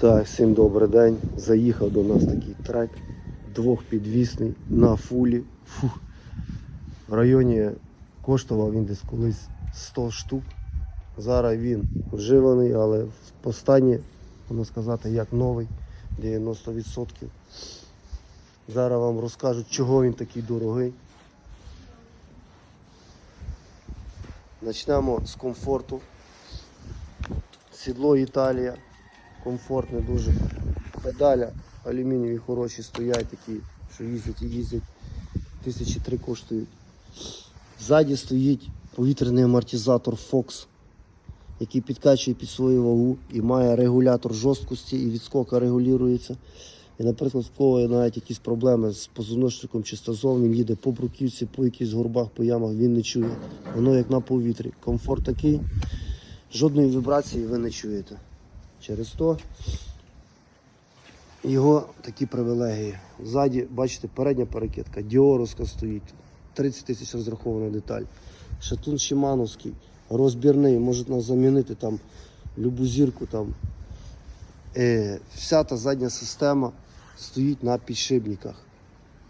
Так, всім добрий день. Заїхав до нас такий трек двохпідвісний на фулі. Фух. В районі коштував він десь колись 100 штук. Зараз він вживаний, але по стані, можна сказати, як новий, 90%. Зараз вам розкажуть, чого він такий дорогий. Почнемо з комфорту. Сідло Італія. Комфортне дуже. Педаля алюмінієві хороші стоять такі, що їздять і їздять. Тисячі три коштують. Ззаді стоїть повітряний амортизатор Fox, який підкачує під свою вагу і має регулятор жорсткості і відскока регулюється. І, наприклад, в кого є навіть якісь проблеми з позвоночником чи стазом, він їде по бруківці, по якихось горбах, по ямах, він не чує. Воно як на повітрі. Комфорт такий, жодної вібрації ви не чуєте. Через то його такі привілегії. Ззаді, бачите, передня перекидка, діоровська стоїть. 30 тисяч розрахована деталь. Шатун Шимановський, розбірний, може нас замінити там любу зірку. Там. Е, вся та задня система стоїть на підшипниках.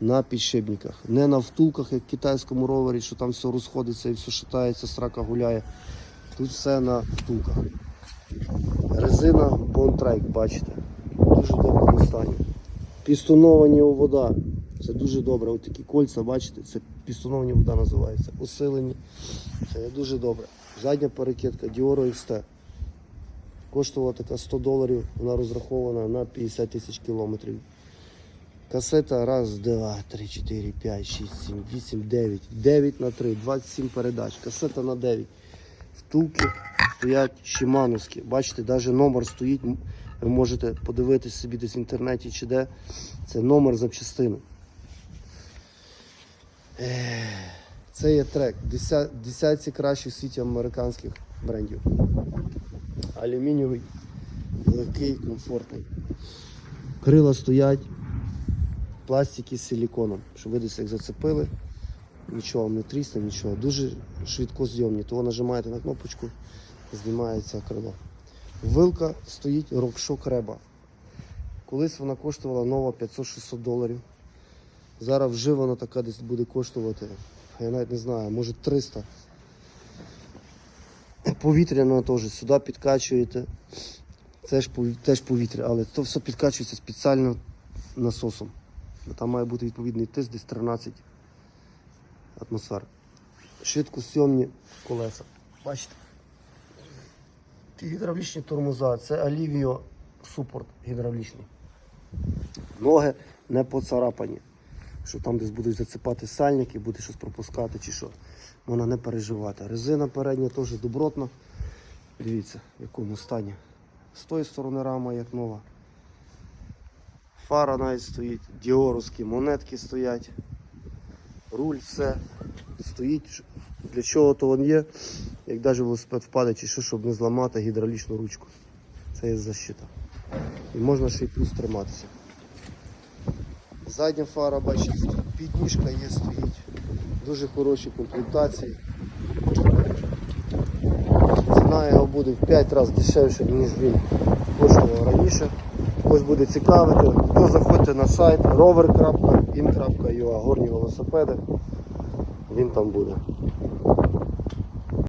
На підшипниках. Не на втулках, як в китайському ровері, що там все розходиться і все шатається, срака гуляє. Тут все на втулках. Резина Bontrack, бачите, дуже доброму стані. Пістоновані вода. Це дуже добре. Ось такі кольця, бачите, це пістоновані вода називається. Усилені. Це дуже добре. Задня перекидка Dioro XT. Коштувала така 100 доларів, вона розрахована на 50 тисяч кілометрів. Касета раз, два, три, чотири, п'ять, шість, сім, вісім, дев'ять. 9 на 3, 27 передач. Касета на 9. Втулки стоять шимановські. Бачите, навіть номер стоїть. Ви можете подивитись собі десь в інтернеті чи де. Це номер запчастини. Це є трек. Деся- Десятці кращих світі американських брендів. Алюмінієвий, легкий, комфортний. Крила стоять, пластики з силіконом, щоб ви десь як зацепили, нічого не трісне, нічого. Дуже швидкозйомні. Того нажимаєте на кнопочку, знімається крило. Вилка стоїть рокшок реба. Колись вона коштувала нова 500-600 доларів. Зараз вживана така десь буде коштувати, я навіть не знаю, може 300. Повітряна теж сюди підкачуєте. Це ж теж повітря, але то все підкачується спеціально насосом. Там має бути відповідний тиск, десь 13 атмосфер. Швидкосйомні колеса. Бачите? Ті гідравлічні тормоза, це Alivio супорт гідравлічний. Ноги не поцарапані. Що там десь будуть зацепати сальники, буде щось пропускати чи що. Можна не переживати. Резина передня теж добротна. Дивіться, в якому стані. З тої сторони рама як нова. Фара навіть стоїть, діоровські монетки стоять. Руль, все стоїть. Для чого то він є, як навіть велосипед впаде чи що, щоб не зламати гідравлічну ручку. Це є защита. І можна ще й плюс триматися. Задня фара, бачите, підніжка є, стоїть. Дуже хороші комплектації. Ціна його буде в 5 разів дешевше, ніж він коштував раніше. Ось буде цікавити, то заходьте на сайт rover.in.ua горні велосипеди. Він там буде.